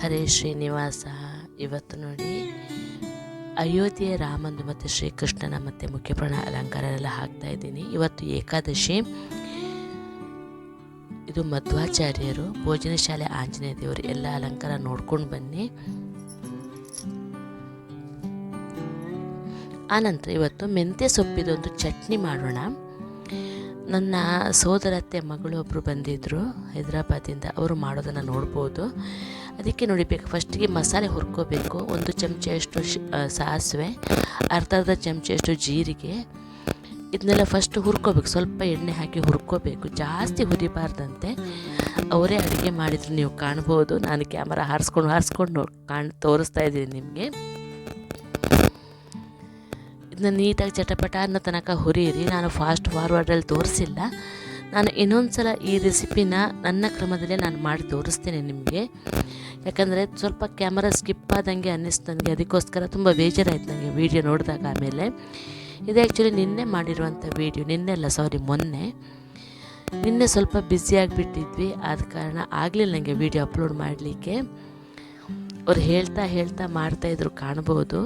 ಹರೇ ಶ್ರೀನಿವಾಸ, ಇವತ್ತು ನೋಡಿ ಅಯೋಧ್ಯೆ ರಾಮಂದು ಮತ್ತು ಶ್ರೀಕೃಷ್ಣನ ಮತ್ತು ಮುಖ್ಯಪ್ರಾಣ ಅಲಂಕಾರ ಎಲ್ಲ ಹಾಕ್ತಾ ಇದ್ದೀನಿ. ಇವತ್ತು ಏಕಾದಶಿ. ಇದು ಮಧ್ವಾಚಾರ್ಯರು, ಭೋಜನ ಶಾಲೆ ಆಂಜನೇಯ ದೇವರು ಎಲ್ಲ ಅಲಂಕಾರ ನೋಡ್ಕೊಂಡು ಬನ್ನಿ. ಆನಂತರ ಇವತ್ತು ಮೆಂತ್ಯ ಸೊಪ್ಪಿದೊಂದು ಚಟ್ನಿ ಮಾಡೋಣ. ನನ್ನ ಸೋದರತ್ತೆ ಮಗಳು ಒಬ್ಬರು ಬಂದಿದ್ದರು ಹೈದರಾಬಾದಿಂದ ಅವರು ಮಾಡೋದನ್ನು ನೋಡ್ಬೋದು. ಅದಕ್ಕೆ ನೋಡಿಬೇಕು ಫಸ್ಟಿಗೆ ಮಸಾಲೆ ಹುರ್ಕೋಬೇಕು. ಒಂದು ಚಮಚೆಯಷ್ಟು ಶ್ ಸಾಸಿವೆ ಅರ್ಧ ಅರ್ಧ ಚಮಚೆಯಷ್ಟು ಜೀರಿಗೆ. ಇದನ್ನೆಲ್ಲ ಫಸ್ಟ್ ಹುರ್ಕೋಬೇಕು. ಸ್ವಲ್ಪ ಎಣ್ಣೆ ಹಾಕಿ ಹುರ್ಕೋಬೇಕು. ಜಾಸ್ತಿ ಹುರಿಬಾರ್ದಂತೆ ಅವರೇ ಅಡುಗೆ ಮಾಡಿದ್ರು ನೀವು ಕಾಣ್ಬೋದು. ನಾನು ಕ್ಯಾಮರಾ ಹಾರಿಸ್ಕೊಂಡು ಹಾರಿಸ್ಕೊಂಡು ಕಾಣ್ ತೋರಿಸ್ತಾ ಇದ್ದೀನಿ ನಿಮಗೆ. ಇದನ್ನ ನೀಟಾಗಿ ಚಟಪಟ ಅನ್ನೋ ತನಕ ಹುರಿಯಿರಿ. ನಾನು ಫಾಸ್ಟ್ ಫಾರ್ವರ್ಡಲ್ಲಿ ತೋರಿಸಿಲ್ಲ. ನಾನು ಇನ್ನೊಂದು ಸಲ ಈ ರೆಸಿಪಿನ ನನ್ನ ಕ್ರಮದಲ್ಲೇ ನಾನು ಮಾಡಿ ತೋರಿಸ್ತೇನೆ ನಿಮಗೆ. ಯಾಕಂದರೆ ಸ್ವಲ್ಪ ಕ್ಯಾಮರಾ ಸ್ಕಿಪ್ ಆದಂಗೆ ಅನ್ನಿಸ್ತು ನನಗೆ, ಅದಕ್ಕೋಸ್ಕರ ತುಂಬ ಬೇಜಾರಾಯಿತು ನನಗೆ ವೀಡಿಯೋ ನೋಡಿದಾಗ ಆಮೇಲೆ. ಇದು ಆ್ಯಕ್ಚುಲಿ ನಿನ್ನೆ ಮಾಡಿರುವಂಥ ವೀಡಿಯೋ, ನಿನ್ನೆ ಅಲ್ಲ ಸಾರಿ ಮೊನ್ನೆ. ನಿನ್ನೆ ಸ್ವಲ್ಪ ಬ್ಯುಸಿಯಾಗಿಬಿಟ್ಟಿದ್ವಿ ಆದ ಕಾರಣ ಆಗಲಿಲ್ಲ ನನಗೆ ವೀಡಿಯೋ ಅಪ್ಲೋಡ್ ಮಾಡಲಿಕ್ಕೆ. ಅವ್ರು ಹೇಳ್ತಾ ಹೇಳ್ತಾ ಮಾಡ್ತಾಯಿದ್ರು ಕಾಣ್ಬೋದು.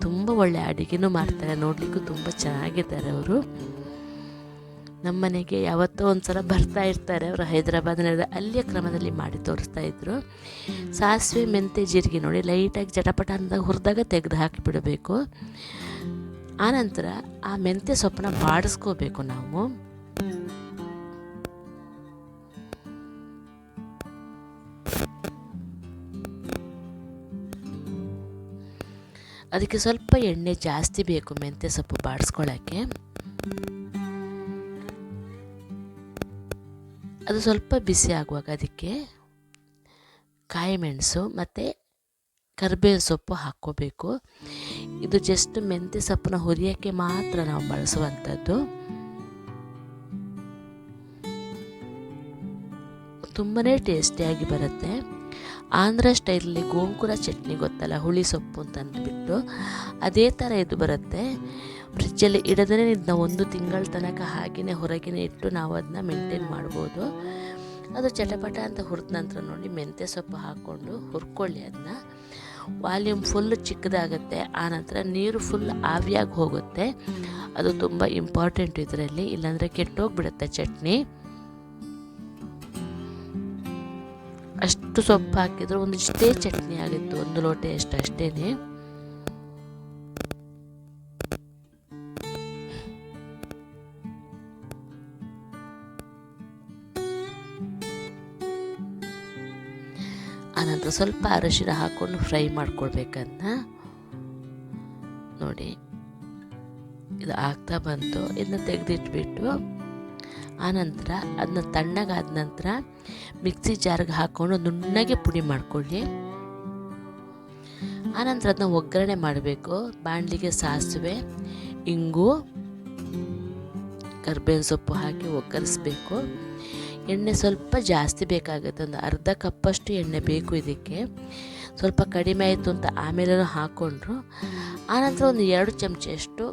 ತುಂಬ ಒಳ್ಳೆ ಅಡುಗೆನೂ ಮಾಡ್ತಾರೆ, ನೋಡಲಿಕ್ಕೂ ತುಂಬ ಚೆನ್ನಾಗಿದ್ದಾರೆ ಅವರು. ನಮ್ಮ ಮನೆಗೆ ಯಾವತ್ತೋ ಒಂದು ಸಲ ಬರ್ತಾ ಇರ್ತಾರೆ ಅವರು ಹೈದರಾಬಾದ್ನಲ್ಲಿ ಅಲ್ಲಿಯ ಕ್ರಮದಲ್ಲಿ ಮಾಡಿ ತೋರಿಸ್ತಾ ಇದ್ದರು ಸಾಸಿವೆ ಮೆಂತೆ ಜೀರಿಗೆ ನೋಡಿ ಲೈಟಾಗಿ ಜಟಪಟ ಅಂದಾಗ ಹುರಿದಾಗ ತೆಗೆದು ಹಾಕಿಬಿಡಬೇಕು ಆನಂತರ ಆ ಮೆಂತ್ಯ ಸೊಪ್ಪನ್ನ ಬಾಡಿಸ್ಕೋಬೇಕು ನಾವು. ಅದಕ್ಕೆ ಸ್ವಲ್ಪ ಎಣ್ಣೆ ಜಾಸ್ತಿ ಬೇಕು ಮೆಂತ್ಯ ಸೊಪ್ಪು ಬಾಡಿಸ್ಕೊಳ್ಳೋಕ್ಕೆ. ಅದು ಸ್ವಲ್ಪ ಬಿಸಿ ಆಗುವಾಗ ಅದಕ್ಕೆ ಕಾಯಿ ಮೆಣಸು ಮತ್ತು ಕರಿಬೇವು ಸೊಪ್ಪು ಹಾಕ್ಕೋಬೇಕು. ಇದು ಜಸ್ಟ್ ಮೆಂತ್ಯ ಸೊಪ್ಪನ್ನ ಹುರಿಯೋಕ್ಕೆ ಮಾತ್ರ ನಾವು ಬಳಸುವಂಥದ್ದು. ತುಂಬಾ ಟೇಸ್ಟಿಯಾಗಿ ಬರುತ್ತೆ. ಆಂಧ್ರ ಸ್ಟೈಲಲ್ಲಿ ಗೋಂಕುರ ಚಟ್ನಿ ಗೊತ್ತಲ್ಲ ಹುಳಿ ಸೊಪ್ಪು ಅಂತ ಅಂದ್ಬಿಟ್ಟು. ಅದೇ ಥರ ಇದು ಬರುತ್ತೆ. ಫ್ರಿಜ್ಜಲ್ಲಿ ಇಡದೇ ಇದನ್ನ ಒಂದು ತಿಂಗಳ ತನಕ ಹಾಗೆಯೇ ಹೊರಗಿನೇ ಇಟ್ಟು ನಾವು ಅದನ್ನ ಮೇಂಟೈನ್ ಮಾಡ್ಬೋದು. ಅದು ಚಟಪಟ ಅಂತ ಹುರಿದ ನಂತರ ನೋಡಿ ಮೆಂತ್ಯ ಸೊಪ್ಪು ಹಾಕ್ಕೊಂಡು ಹುರ್ಕೊಳ್ಳಿ ಅದನ್ನ. ವಾಲ್ಯೂಮ್ ಫುಲ್ ಚಿಕ್ಕದಾಗುತ್ತೆ. ಆನಂತರ ನೀರು ಫುಲ್ ಆವಿಯಾಗಿ ಹೋಗುತ್ತೆ. ಅದು ತುಂಬ ಇಂಪಾರ್ಟೆಂಟ್ ಇದರಲ್ಲಿ. ಇಲ್ಲಾಂದರೆ ಕೆಟ್ಟೋಗ್ಬಿಡುತ್ತೆ ಚಟ್ನಿ. ಅಷ್ಟು ಸೊಪ್ಪು ಹಾಕಿದ್ರೆ ಒಂದು ಇಷ್ಟೇ ಚಟ್ನಿ ಆಗಿತ್ತು. ಒಂದು ಲೋಟ ಎಷ್ಟು ಅಷ್ಟೇನೆ. ಸ್ವಲ್ಪ ಅರಶಿನ ಹಾಕ್ಕೊಂಡು ಫ್ರೈ ಮಾಡ್ಕೊಳ್ಬೇಕನ್ನ ನೋಡಿ, ಇದು ಆಗ್ತಾ ಬಂತು. ಇದನ್ನ ತೆಗೆದಿಟ್ಬಿಟ್ಟು ಆನಂತರ ಅದನ್ನ ತಣ್ಣಗಾದ ನಂತರ ಮಿಕ್ಸಿ ಜಾರ್ಗೆ ಹಾಕ್ಕೊಂಡು ನುಣ್ಣಗೆ ಪುಡಿ ಮಾಡ್ಕೊಳ್ಳಿ. ಆನಂತರ ಅದನ್ನ ಒಗ್ಗರಣೆ ಮಾಡಬೇಕು. ಬಾಣಲಿಗೆ ಸಾಸಿವೆ, ಇಂಗು, ಕರ್ಬೇವಿನ ಸೊಪ್ಪು ಹಾಕಿ ಒಗ್ಗರಿಸ್ಬೇಕು. ಎಣ್ಣೆ ಸ್ವಲ್ಪ ಜಾಸ್ತಿ ಬೇಕಾಗುತ್ತೆ. ಒಂದು ಅರ್ಧ ಕಪ್ಪಷ್ಟು ಎಣ್ಣೆ ಬೇಕು ಇದಕ್ಕೆ. ಸ್ವಲ್ಪ ಕಡಿಮೆ ಆಯಿತು ಅಂತ ಆಮೇಲೆ ಹಾಕ್ಕೊಂಡ್ರು ಆನಂತರ ಒಂದು ಎರಡು ಚಮಚಷ್ಟು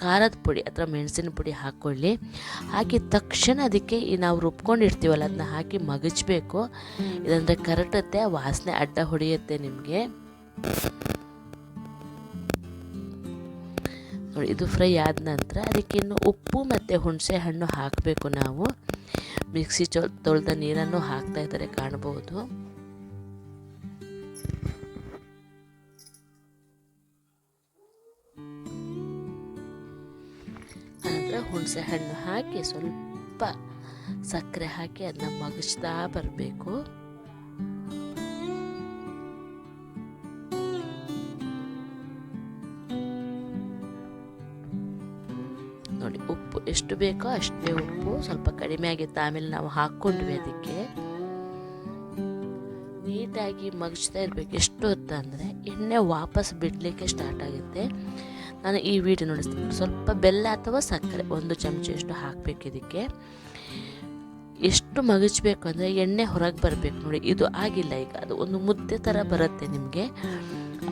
ಖಾರದ ಪುಡಿ ಅಥವಾ ಮೆಣಸಿನ ಪುಡಿ ಹಾಕ್ಕೊಳ್ಳಿ ಹಾಕಿ ತಕ್ಷಣ ಅದಕ್ಕೆ ಈ ನಾವು ರುಬ್ಕೊಂಡಿರ್ತೀವಲ್ಲ, ಅದನ್ನ ಹಾಕಿ ಮಗಚಬೇಕು ಇದಂದರೆ ಕರಟತ್ತೆ, ವಾಸನೆ ಅಡ್ಡ ಹೊಡೆಯುತ್ತೆ ನಿಮಗೆ. ನೋಡಿ, ಇದು ಫ್ರೈ ಆದ ನಂತರ ಅದಕ್ಕೆ ಉಪ್ಪು ಮತ್ತು ಹುಣಸೆ ಹಣ್ಣು ಹಾಕಬೇಕು ನಾವು. ಮಿಕ್ಸಿ ತೊಳೆದ ನೀರನ್ನು ಹಾಕ್ತಾ ಇದ್ದಾರೆ, ಕಾಣಬಹುದು. ಆನಂತರ ಹುಣಸೆ ಹಣ್ಣು ಹಾಕಿ ಸ್ವಲ್ಪ ಸಕ್ಕರೆ ಹಾಕಿ ಅದನ್ನ ಮಗಚ್ತಾ ಬರಬೇಕು. ನೋಡಿ, ಉಪ್ಪು ಎಷ್ಟು ಬೇಕೋ ಅಷ್ಟೇ ಉಪ್ಪು. ಸ್ವಲ್ಪ ಕಡಿಮೆ ಆಗಿತ್ತು, ಆಮೇಲೆ ನಾವು ಹಾಕ್ಕೊಂಡ್ವಿ ಅದಕ್ಕೆ. ನೀಟಾಗಿ ಮಗಚ್ತಾ ಇರಬೇಕು. ಎಷ್ಟು ಹೊತ್ತು ಅಂದರೆ ಎಣ್ಣೆ ವಾಪಸ್ ಬಿಡಲಿಕ್ಕೆ ಸ್ಟಾರ್ಟ್ ಆಗುತ್ತೆ. ನಾನು ಈ ವಿಡಿಯೋ ನೋಡಿಸ್ತೀನಿ. ಸ್ವಲ್ಪ ಬೆಲ್ಲ ಅಥವಾ ಸಕ್ಕರೆ, ಒಂದು ಚಮಚಷ್ಟು ಹಾಕಬೇಕು ಇದಕ್ಕೆ. ಎಷ್ಟು ಮಗಚಬೇಕು ಅಂದರೆ ಎಣ್ಣೆ ಹೊರಗೆ ಬರಬೇಕು ನೋಡಿ. ಇದು ಆಗಿಲ್ಲ ಈಗ. ಅದು ಒಂದು ಮುದ್ದೆ ಥರ ಬರುತ್ತೆ ನಿಮಗೆ.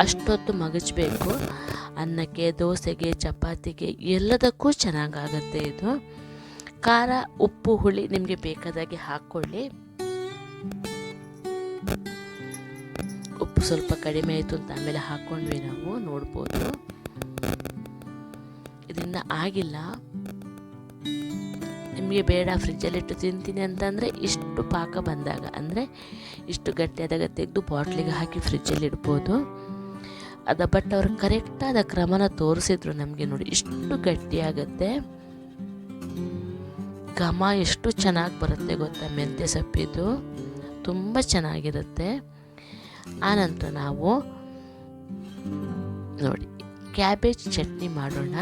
ಅಷ್ಟೊತ್ತು ಮಗಚಬೇಕು ಅನ್ನಕ್ಕೆ, ದೋಸೆಗೆ, ಚಪಾತಿಗೆ ಎಲ್ಲದಕ್ಕೂ ಚೆನ್ನಾಗಾಗತ್ತೆ ಇದು. ಖಾರ, ಉಪ್ಪು, ಹುಳಿ ನಿಮಗೆ ಬೇಕಾದಾಗೆ ಹಾಕ್ಕೊಳ್ಳಿ. ಉಪ್ಪು ಸ್ವಲ್ಪ ಕಡಿಮೆ ಆಯಿತು ಅಂತ ಆಮೇಲೆ ಹಾಕ್ಕೊಂಡ್ವಿ ನಾವು, ನೋಡ್ಬೋದು. ಇದರಿಂದ ಆಗಿಲ್ಲ. ನಿಮಗೆ ಬೇಡ ಫ್ರಿಜ್ಜಲ್ಲಿಟ್ಟು ತಿಂತೀನಿ ಅಂತಂದರೆ ಇಷ್ಟು ಪಾಕ ಬಂದಾಗ, ಅಂದರೆ ಇಷ್ಟು ಗಟ್ಟಿಯಾದಾಗ ತೆಗೆದು ಬಾಟ್ಲಿಗೆ ಹಾಕಿ ಫ್ರಿಜ್ಜಲ್ಲಿ ಇಡ್ಬೋದು. ಅದ ಬಟ್ ಅವ್ರು ಕರೆಕ್ಟಾದ ಕ್ರಮನ ತೋರಿಸಿದ್ರು ನಮಗೆ ನೋಡಿ. ಇಷ್ಟು ಗಟ್ಟಿಯಾಗುತ್ತೆ. ಘಮ ಎಷ್ಟು ಚೆನ್ನಾಗಿ ಬರುತ್ತೆ ಗೊತ್ತಾ ಮೆಂತ್ಯ ಸೊಪ್ಪಿದ್ದು? ತುಂಬ ಚೆನ್ನಾಗಿರುತ್ತೆ. ಆನಂತರ ನಾವು ನೋಡಿ, ಕ್ಯಾಬೇಜ್ ಚಟ್ನಿ ಮಾಡೋಣ.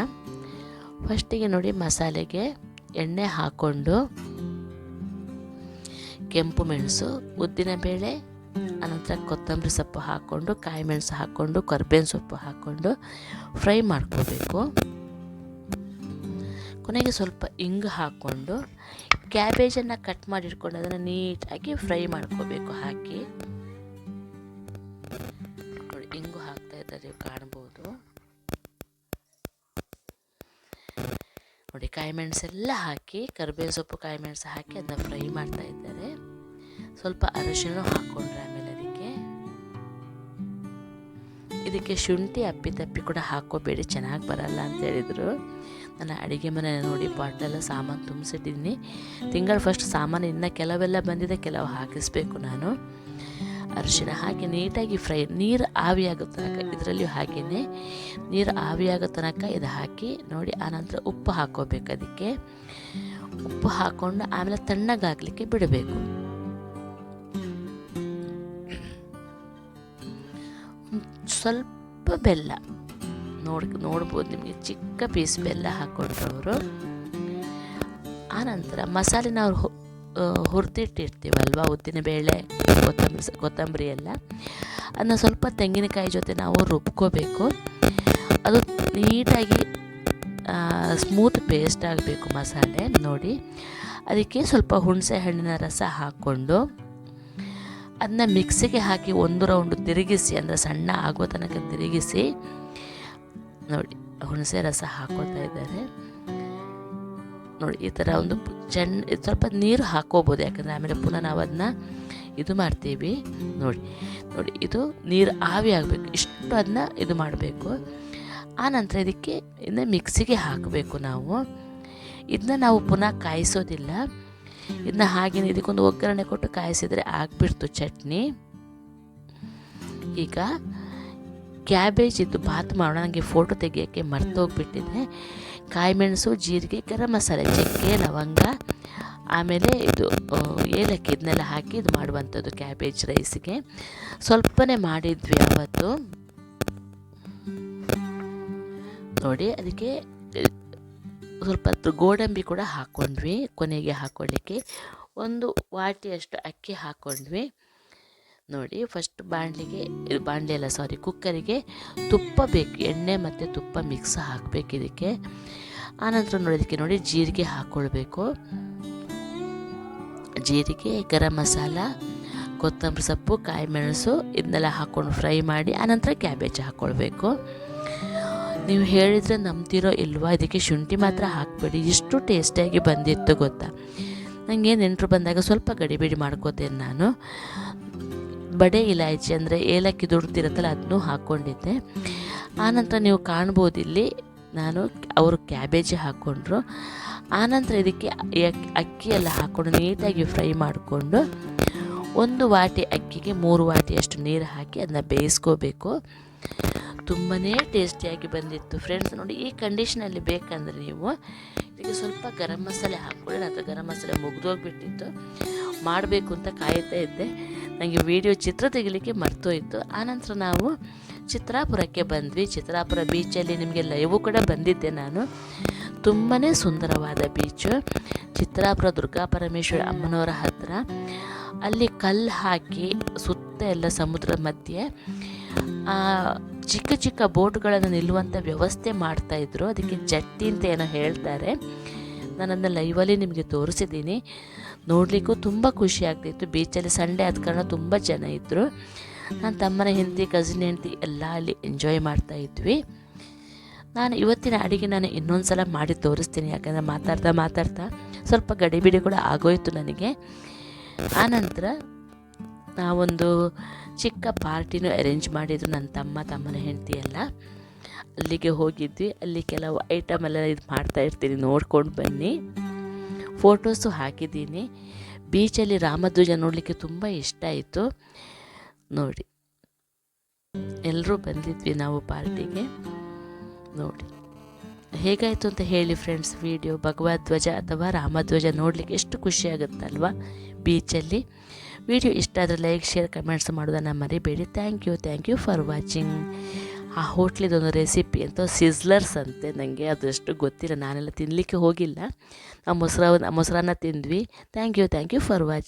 ಫಸ್ಟಿಗೆ ನೋಡಿ ಮಸಾಲೆಗೆ ಎಣ್ಣೆ ಹಾಕ್ಕೊಂಡು ಕೆಂಪು ಮೆಣಸು, ಉದ್ದಿನಬೇಳೆ ಅನಂತರ ಕೊತ್ತಂಬರಿ ಸೊಪ್ಪು ಹಾಕ್ಕೊಂಡು ಕಾಯಿ ಮೆಣಸು ಹಾಕ್ಕೊಂಡು, ಕರ್ಬೇವಿನ ಸೊಪ್ಪು ಹಾಕ್ಕೊಂಡು ಫ್ರೈ ಮಾಡ್ಕೋಬೇಕು. ಕೊನೆಗೆ ಸ್ವಲ್ಪ ಇಂಗು ಹಾಕ್ಕೊಂಡು, ಕ್ಯಾಬೇಜನ್ನು ಕಟ್ ಮಾಡಿ ಇಟ್ಕೊಂಡು ಅದನ್ನು ನೀಟಾಗಿ ಫ್ರೈ ಮಾಡ್ಕೋಬೇಕು ಹಾಕಿ. ನೋಡಿ, ಇಂಗು ಹಾಕ್ತಾ ಇದ್ದಾರೆ ಕಾಣ್ಬೋದು. ನೋಡಿ ಕಾಯಿ ಮೆಣಸೆಲ್ಲ ಹಾಕಿ ಕರಿಬೇವು ಸೊಪ್ಪು ಕಾಯಿ ಮೆಣಸು ಹಾಕಿ ಅದನ್ನ ಫ್ರೈ ಮಾಡ್ತಾ ಇದ್ದಾರೆ. ಸ್ವಲ್ಪ ಅರಿಶಿಣ ಹಾಕ್ಕೊಂಡ್ರೆ ಆಮೇಲೆ ಅದಕ್ಕೆ ಇದಕ್ಕೆ ಶುಂಠಿ ಅಪ್ಪಿ ತಪ್ಪಿ ಕೂಡ ಹಾಕೋಬೇಡಿ, ಚೆನ್ನಾಗಿ ಬರಲ್ಲ ಅಂತ ಹೇಳಿದರು. ನನ್ನ ಅಡುಗೆ ಮನೆ ನೋಡಿ ಬಾಟ್ಲೆಲ್ಲ ಸಾಮಾನು ತುಂಬಿಸಿಟ್ಟಿದ್ದೀನಿ. ತಿಂಗಳು ಫಸ್ಟ್ ಸಾಮಾನು ಇನ್ನು ಕೆಲವೆಲ್ಲ ಬಂದಿದೆ, ಕೆಲವು ಹಾಕಿಸ್ಬೇಕು ನಾನು. ಅರಶಿನ ಹಾಕಿ ನೀಟಾಗಿ ಫ್ರೈ, ನೀರು ಆವಿಯಾಗೋ ತನಕ, ಇದರಲ್ಲಿಯೂ ಹಾಗೆಯೇ ನೀರು ಆವಿಯಾಗೋ ತನಕ ಇದು ಹಾಕಿ ನೋಡಿ, ಆನಂತರ ಉಪ್ಪು ಹಾಕೋಬೇಕು ಅದಕ್ಕೆ. ಉಪ್ಪು ಹಾಕ್ಕೊಂಡು ಆಮೇಲೆ ತಣ್ಣಗಾಗಲಿಕ್ಕೆ ಬಿಡಬೇಕು. ಸ್ವಲ್ಪ ಬೆಲ್ಲ. ನೋಡ್, ನೋಡ್ಬೋದು ನಿಮಗೆ ಚಿಕ್ಕ ಪೀಸ್ ಬೆಲ್ಲ ಹಾಕ್ಕೊಂಡ್ರವರು. ಆನಂತರ ಮಸಾಲೆ ನಾವು ಹುರಿದಿಟ್ಟಿರ್ತೀವಲ್ವ ಉದ್ದಿನಬೇಳೆ ಕೊತ್ತಂಬರಿ ಕೊತ್ತಂಬರಿ ಎಲ್ಲ. ಅದನ್ನ ಸ್ವಲ್ಪ ತೆಂಗಿನಕಾಯಿ ಜೊತೆ ನಾವು ರುಬ್ಕೋಬೇಕು. ಅದು ನೀಟಾಗಿ ಸ್ಮೂತ್ ಪೇಸ್ಟ್ ಆಗಬೇಕು ಮಸಾಲೆ ನೋಡಿ. ಅದಕ್ಕೆ ಸ್ವಲ್ಪ ಹುಣಸೆ ಹಣ್ಣಿನ ರಸ ಹಾಕ್ಕೊಂಡು ಅದನ್ನ ಮಿಕ್ಸಿಗೆ ಹಾಕಿ ಒಂದು ರೌಂಡ್ ತಿರುಗಿಸಿ, ಅಂದರೆ ಸಣ್ಣ ಆಗೋ ತನಕ ತಿರುಗಿಸಿ, ನೋಡಿ, ಹುಣಸೆ ರಸ ಹಾಕೋತಾ ಇದ್ದಾರೆ. ನೋಡಿ, ಈ ಥರ ಒಂದು ಚೆನ್ನ ಸ್ವಲ್ಪ ನೀರು ಹಾಕೋಬೋದು, ಯಾಕಂದರೆ ಆಮೇಲೆ ಪುನಃ ನಾವು ಅದನ್ನ ಇದು ಮಾಡ್ತೀವಿ. ನೋಡಿ ನೋಡಿ, ಇದು ನೀರು ಆವಿ ಆಗಬೇಕು, ಇಷ್ಟು ಅದನ್ನ ಇದು ಮಾಡಬೇಕು. ಆನಂತರ ಇದಕ್ಕೆ ಇನ್ನು ಮಿಕ್ಸಿಗೆ ಹಾಕಬೇಕು ನಾವು. ಇದನ್ನ ನಾವು ಪುನಃ ಕಾಯಿಸೋದಿಲ್ಲ. ಇದನ್ನ ಹಾಗೆ ಇದಕ್ಕೊಂದು ಒಗ್ಗರಣೆ ಕೊಟ್ಟು ಕಾಯಿಸಿದರೆ ಆಗಿಬಿಡ್ತು ಚಟ್ನಿ. ಈಗ ಕ್ಯಾಬೇಜ್ ಇದ್ದು ಬಾತ್ ಮಾಡೋಣ. ನನಗೆ ಫೋಟೋ ತೆಗಿಯೋಕ್ಕೆ ಮರ್ತೋಗ್ಬಿಟ್ಟಿದೆ ಕಾಯಿ ಮೆಣಸು ಜೀರಿಗೆ, ಗರಂ ಮಸಾಲೆ, ಚಕ್ಕೆ, ಲವಂಗ, ಆಮೇಲೆ ಇದು ಏಲಕ್ಕಿ ಇದನ್ನೆಲ್ಲ ಹಾಕಿ ಇದು ಮಾಡುವಂಥದ್ದು ಕ್ಯಾಬೇಜ್ ರೈಸಿಗೆ. ಸ್ವಲ್ಪನೇ ಮಾಡಿದ್ವಿ ಅವತ್ತು. ನೋಡಿ, ಅದಕ್ಕೆ ಸ್ವಲ್ಪ ಗೋಡಂಬಿ ಕೂಡ ಹಾಕ್ಕೊಂಡ್ವಿ ಕೊನೆಗೆ ಹಾಕ್ಕೊಳ್ಳಿಕ್ಕೆ ಒಂದು ವಾಟಿಯಷ್ಟು ಅಕ್ಕಿ ಹಾಕ್ಕೊಂಡ್ವಿ ನೋಡಿ ಫಸ್ಟ್ ಬಾಣಲಿಗೆ, ಬಾಣಲಿ ಅಲ್ಲ ಸಾರಿ ಕುಕ್ಕರಿಗೆ ತುಪ್ಪ ಬೇಕು, ಎಣ್ಣೆ ಮತ್ತು ತುಪ್ಪ ಮಿಕ್ಸ್ ಹಾಕಬೇಕು ಇದಕ್ಕೆ. ಆನಂತರ ನೋಡಿ, ಇದಕ್ಕೆ ನೋಡಿ ಜೀರಿಗೆ ಹಾಕ್ಕೊಳ್ಬೇಕು ಜೀರಿಗೆ, ಗರಂ ಮಸಾಲ, ಕೊತ್ತಂಬರಿ ಸೊಪ್ಪು ಕಾಯಿ ಮೆಣಸು ಇದನ್ನೆಲ್ಲ ಹಾಕ್ಕೊಂಡು ಫ್ರೈ ಮಾಡಿ ಆನಂತರ ಕ್ಯಾಬೇಜ್ ಹಾಕ್ಕೊಳ್ಬೇಕು ನೀವು ಹೇಳಿದರೆ ನಂಬ್ತಿರೋ ಇಲ್ವಾ? ಇದಕ್ಕೆ ಶುಂಠಿ ಮಾತ್ರ ಹಾಕಬೇಡಿ. ಎಷ್ಟು ಟೇಸ್ಟಿಯಾಗಿ ಬಂದಿತ್ತು ಗೊತ್ತಾ? ನನಗೆ ನೆಂಟರು ಬಂದಾಗ ಸ್ವಲ್ಪ ಗಡಿಬಿಡಿ ಮಾಡ್ಕೋತೇನೆ ನಾನು. ಬಡೆ ಇಲಾಯಚಿ ಅಂದರೆ ಏಲಕ್ಕಿ ದುಡ್ತಿರತ್ತಲ್ಲ ಅದನ್ನೂ ಹಾಕ್ಕೊಂಡಿದ್ದೆ. ಆನಂತರ ನೀವು ಕಾಣ್ಬೋದು ಇಲ್ಲಿ. ನಾನು ಅವರು ಕ್ಯಾಬೇಜ್ ಹಾಕ್ಕೊಂಡ್ರು. ಆನಂತರ ಇದಕ್ಕೆ ಅಕ್- ಅಕ್ಕಿ ಎಲ್ಲ ಹಾಕ್ಕೊಂಡು ನೀಟಾಗಿ ಫ್ರೈ ಮಾಡಿಕೊಂಡು ಒಂದು ವಾಟಿ ಅಕ್ಕಿಗೆ ಮೂರು ವಾಟಿಯಷ್ಟು ನೀರು ಹಾಕಿ ಅದನ್ನ ಬೇಯಿಸ್ಕೋಬೇಕು. ತುಂಬಾ ಟೇಸ್ಟಿಯಾಗಿ ಬಂದಿತ್ತು. ಫ್ರೆಂಡ್ಸ್ ನೋಡಿ ಈ ಕಂಡೀಷನಲ್ಲಿ ಬೇಕಂದರೆ ನೀವು ಇದಕ್ಕೆ ಸ್ವಲ್ಪ ಗರಂ ಮಸಾಲೆ ಹಾಕ್ಕೊಳ್ಳಿ ನಂತರ ಗರಂ ಮಸಾಲೆ ಮುಗ್ದೋಗ್ಬಿಟ್ಟಿತ್ತು. ಮಾಡಬೇಕು ಅಂತ ಕಾಯುತ್ತಾ ಇದ್ದೆ. ನನಗೆ ವಿಡಿಯೋ ಚಿತ್ರ ತೆಗಿಲಿಕ್ಕೆ ಮರ್ತೋಯ್ತು. ಆನಂತರ ನಾವು ಚಿತ್ರಾಪುರಕ್ಕೆ ಬಂದ್ವಿ. ಚಿತ್ರಾಪುರ ಬೀಚಲ್ಲಿ ನಿಮಗೆ ಲೈವು ಕೂಡ ಬಂದಿದ್ದೆ ನಾನು. ತುಂಬಾ ಸುಂದರವಾದ ಬೀಚು ಚಿತ್ರಾಪುರ ದುರ್ಗಾ ಪರಮೇಶ್ವರ ಅಮ್ಮನವರ ಹತ್ತಿರ ಅಲ್ಲಿ ಕಲ್ಲು ಹಾಕಿ ಸುತ್ತ ಎಲ್ಲ ಸಮುದ್ರ ಮಧ್ಯೆ ಚಿಕ್ಕ ಚಿಕ್ಕ ಬೋಟ್ಗಳನ್ನು ನಿಲ್ಲುವಂಥ ವ್ಯವಸ್ಥೆ ಮಾಡ್ತಾಯಿದ್ರು ಅದಕ್ಕೆ ಜಟ್ಟಿ ಅಂತ ಏನೋ ಹೇಳ್ತಾರೆ. ನಾನು ಅದನ್ನ ಲೈವಲ್ಲಿ ನಿಮಗೆ ತೋರಿಸಿದ್ದೀನಿ ನೋಡಲಿಕ್ಕೂ ತುಂಬ ಖುಷಿ ಆಗ್ತಿತ್ತು. ಬೀಚಲ್ಲಿ ಸಂಡೇ ಆದ ಕಾರಣ ತುಂಬ ಜನ ಇದ್ದರು ನಾನು ತಮ್ಮನ ಹೆಂಡತಿ ಕಸಿನ್ ಹೆಂಡತಿ ಎಲ್ಲ ಅಲ್ಲಿ ಎಂಜಾಯ್ ಮಾಡ್ತಾ ಇದ್ವಿ. ನಾನು ಇವತ್ತಿನ ಅಡುಗೆ ನಾನು ಇನ್ನೊಂದು ಸಲ ಮಾಡಿ ತೋರಿಸ್ತೀನಿ. ಯಾಕಂದರೆ ಮಾತಾಡ್ತಾ ಮಾತಾಡ್ತಾ ಸ್ವಲ್ಪ ಗಡಿಬಿಡಿ ಕೂಡ ಆಗೋಯಿತು ನನಗೆ. ಆನಂತರ ನಾವೊಂದು ಚಿಕ್ಕ ಪಾರ್ಟಿನೂ ಅರೇಂಜ್ ಮಾಡಿದ್ರು ನನ್ನ ತಮ್ಮ, ತಮ್ಮನ ಹೆಂಡತಿ ಎಲ್ಲ. ಅಲ್ಲಿಗೆ ಹೋಗಿದ್ವಿ. ಅಲ್ಲಿ ಕೆಲವು ಐಟಮ್ ಎಲ್ಲ ಇದು ಮಾಡ್ತಾ ಇರ್ತೀನಿ. ನೋಡ್ಕೊಂಡು ಬನ್ನಿ. ಫೋಟೋಸು ಹಾಕಿದ್ದೀನಿ. ಬೀಚಲ್ಲಿ ರಾಮಧ್ವಜ ನೋಡಲಿಕ್ಕೆ ತುಂಬ ಇಷ್ಟ ಆಯಿತು. ನೋಡಿ. ಎಲ್ಲರೂ ಬಂದಿದ್ವಿ ನಾವು ಪಾರ್ಟಿಗೆ. ನೋಡಿ. ಹೇಗಾಯಿತು ಅಂತ ಹೇಳಿ ಫ್ರೆಂಡ್ಸ್ ವಿಡಿಯೋ ಭಗವಧ್ವಜ ಅಥವಾ ರಾಮಧ್ವಜ ನೋಡಲಿಕ್ಕೆ ಎಷ್ಟು ಖುಷಿ ಆಗುತ್ತಲ್ವಾ? ಬೀಚಲ್ಲಿ ವಿಡಿಯೋ ಇಷ್ಟ ಆದರೆ ಲೈಕ್ ಶೇರ್ ಕಮೆಂಟ್ಸ್ ಮಾಡೋದನ್ನು ಮರಿಬೇಡಿ. Thank you thank you for watching ಆ ಹೋಟ್ಲಿದೊಂದು ರೆಸಿಪಿ ಅಂತ ಸಿಸ್ಲರ್ಸ್ ಅಂತೆ ನನಗೆ ಅದಷ್ಟು ಗೊತ್ತಿಲ್ಲ. ನಾನೆಲ್ಲ ತಿನ್ನಲಿಕ್ಕೆ ಹೋಗಿಲ್ಲ. ಆ ಮೊಸರ ಮೊಸರನ್ನ ತಿಂದ್ವಿ. Thank you thank you for watching